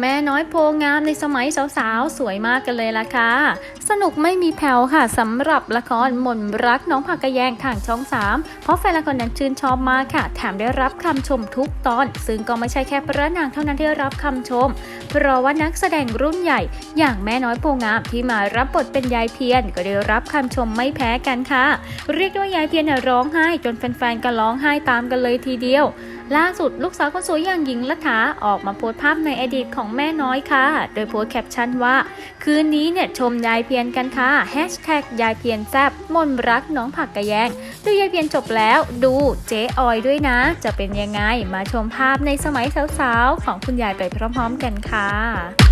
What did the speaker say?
แม่น้อยโพงามในสมัยสาวๆ สวยมากกันเลยล่ะค่ะ สนุกไม่มีแผ่วค่ะสำหรับละครมนรักน้องผักกระแยงทางช่อง 3 เพราะแฟนละครนั้นชื่นชอบมากค่ะ แถมได้รับคำชมทุกตอน ซึ่งก็ไม่ใช่แค่พระนางเท่านั้นที่ได้รับคำชม เพราะว่านักแสดงรุ่นใหญ่ อย่างแม่น้อยโพงามที่มารับบทเป็นยายเพียน ก็ได้รับคำชมไม่แพ้กันค่ะ เรียกด้ว่ายายเพียนร้องไห้จนแฟนๆก็ร้องไห้ตามกันเลยทีเดียวล่าสุดลูกสาวคนสวยอย่างหญิงลัฐาออกมาโพสต์ภาพในอดีตของแม่น้อยค่ะ โดยโพสต์แคปชั่นว่า คืนนี้เนี่ยชมยายเพียนกันค่ะแฮชแท็กยายเพียนแซบมนรักน้องผักกระแยง ดูยายเพียนจบแล้วดูเจ๊ออยด้วยนะ จะเป็นยังไงมาชมภาพในสมัยสาวๆ ของคุณยายไปพร้อมๆกันค่ะ